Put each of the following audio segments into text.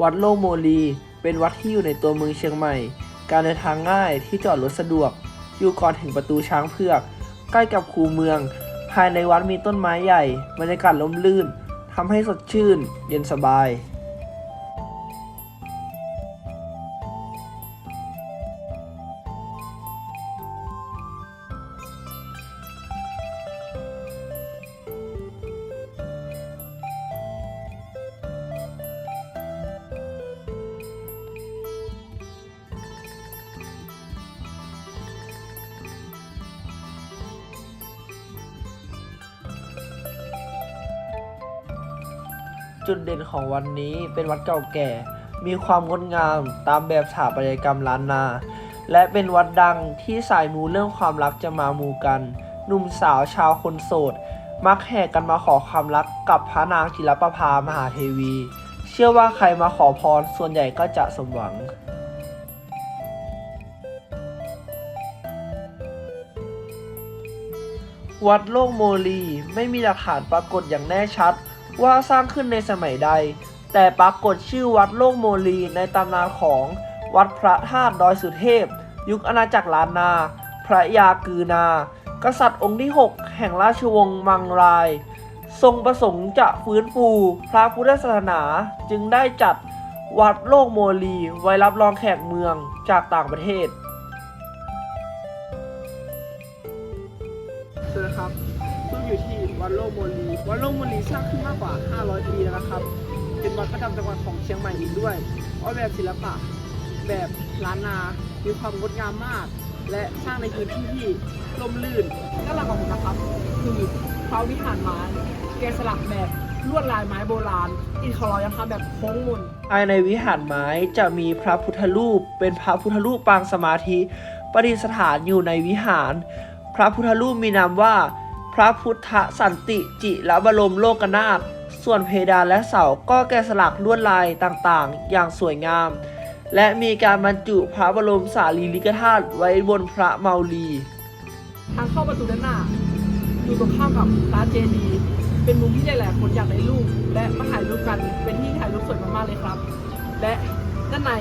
วัดโลกโมลี เป็นวัดที่อยู่ในตัวเมืองเชียงใหม่ การเดินทางง่ายที่จอดรถสะดวก อยู่ก่อนถึงประตูช้างเผือก ใกล้กับคูเมือง ภายในวัดมีต้นไม้ใหญ่ บรรยากาศล่มลื่นทำให้สดชื่น เย็นสบาย จุดเด่นของวันนี้เป็นวัดเก่าแก่ มีความงดงามตามแบบสถาปัตยกรรมล้านนา และเป็นวัดดังที่สายมูเรื่องความรักจะมามูกัน หนุ่มสาวชาวคนโสด มักแห่กันมาขอความรักกับพระนางจิรประภามหาเทวี เชื่อว่าใครมาขอพรส่วนใหญ่ก็จะสมหวังวัดโลกโมลีไม่มีหลักฐานปรากฏอย่างแน่ชัด ว่าสร้างขึ้นในสมัยใด แต่ปรากฏชื่อวัดโลกโมลีในตำนานของวัดพระธาตุดอยสุเทพ ยุคอาณาจักรล้านนา พระยากือนา กษัตริย์องค์ที่ 6 แห่งราชวงศ์มังราย ทรงประสงค์จะฟื้นฟูพระพุทธศาสนาจึงได้จัดวัดโลกโมลีไว้รับรองแขกเมืองจากต่างประเทศสวัสดีครับ อยู่ที่วัดโลกโมลีวัดโลกโมลีสร้างขึ้นมากกว่า 500 ปีแล้วนะครับ เป็นวัดประจำจังหวัดของเชียงใหม่อีกด้วยออกแบบศิลปะแบบล้านนา มีความงดงามมาก และสร้างในพื้นที่ที่ร่มรื่นด้านหลังของผมนะครับ คือพระวิหารไม้แกะสลักแบบลวดลายไม้โบราณอิฐขอรอยังทำแบบโค้งมนภายในวิหารไม้จะมีพระพุทธรูป เป็นพระพุทธรูปปางสมาธิประดิษฐานอยู่ในวิหาร พระพุทธรูปมีนามว่า ระพุทธสันติจิระบรมโลกนาถส่วนเพดานและเสาก็แกะสลักลวดลายต่างๆ อย่างสวยงาม และมีการบรรจุพระบรมสารีริกธาตุไว้บนพระเมาลีทางเข้าประตูด้านหน้า อยู่ตรงข้ามกับพระเจดีเป็นมุมที่หลายๆคนอยากได้รูปและมาถ่ายรูปกันเป็นที่ถ่ายรูปสวยมากๆเลยครับ และด้านใน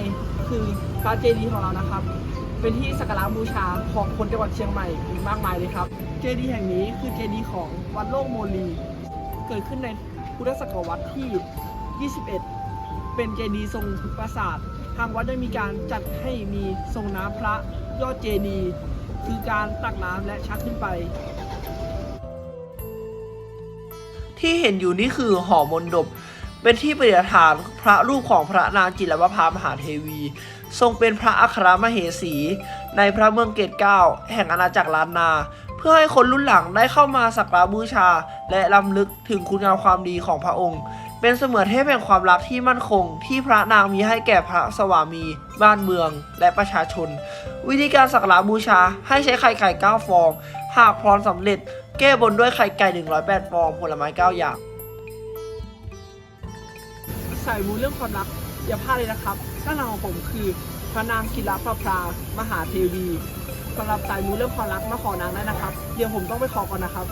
คือพระเจดีของเรานะครับ เป็นที่สักการะบูชาของคนจังหวัดเชียงใหม่อีกมากมายเลยครับ เจดีย์แห่งนี้คือเจดีย์ของวัดโลกโมลี เกิดขึ้นในพุทธศตวรรษที่ 21 เป็นเจดีย์ทรงปราสาท ทางวัดได้มีการจัดให้มีทรงน้ำพระยอดเจดีย์คือการตักน้ำและชักขึ้นไป ที่เห็นอยู่นี่คือหอมนดบ เป็นที่ประดิษฐานพระรูปของพระนางจิรวภามหาเทวี ทรงเป็นพระอัครมเหสี ในพระเมืองเกตเก้าแห่งอาณาจักรล้านนา เพื่อให้คนรุ่นหลังได้เข้ามาสักการบูชา และลำลึกถึงคุณงามความดีของพระองค์ เป็นเสมือนเทพแห่งความรักที่มั่นคง ที่พระนางมีให้แก่พระสวามี บ้านเมือง และประชาชน วิธีการสักการบูชาให้ใช้ไข่ไก่9ฟอง หากพรสำเร็จ แก้บนด้วยไข่ไก่108ฟองผลไม้9อย่างายมูเรื่องความรักอย่าพลาดเลยนะครับด้านหลังของผมคือพระนางกิรประพรามหาเทวีสำหรับสายมูเรื่องความรักมาขอนางได้นะครับ เดี๋ยวผมต้องไปขอก่อนนะครับ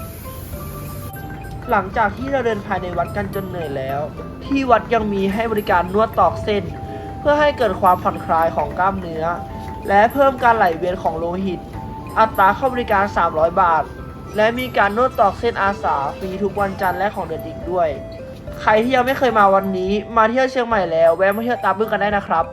หลังจากที่เราเดินภายในวัดกันจนเหนื่อยแล้ว ที่วัดยังมีให้บริการนวดตอกเส้น เพื่อให้เกิดความผ่อนคลายของกล้ามเนื้อ และเพิ่มการไหลเวียนของโลหิต อัตราเข้าบริการ 300 บาท และมีการนวดตอกเส้นอาสาฟรีทุกวันจันทร์และของเดือนอีกด้วย ใครที่ยังไม่เคยมาวันนี้ มาเที่ยวเชียงใหม่แล้ว แวะมาเที่ยวตาบึ้งกันได้นะครับ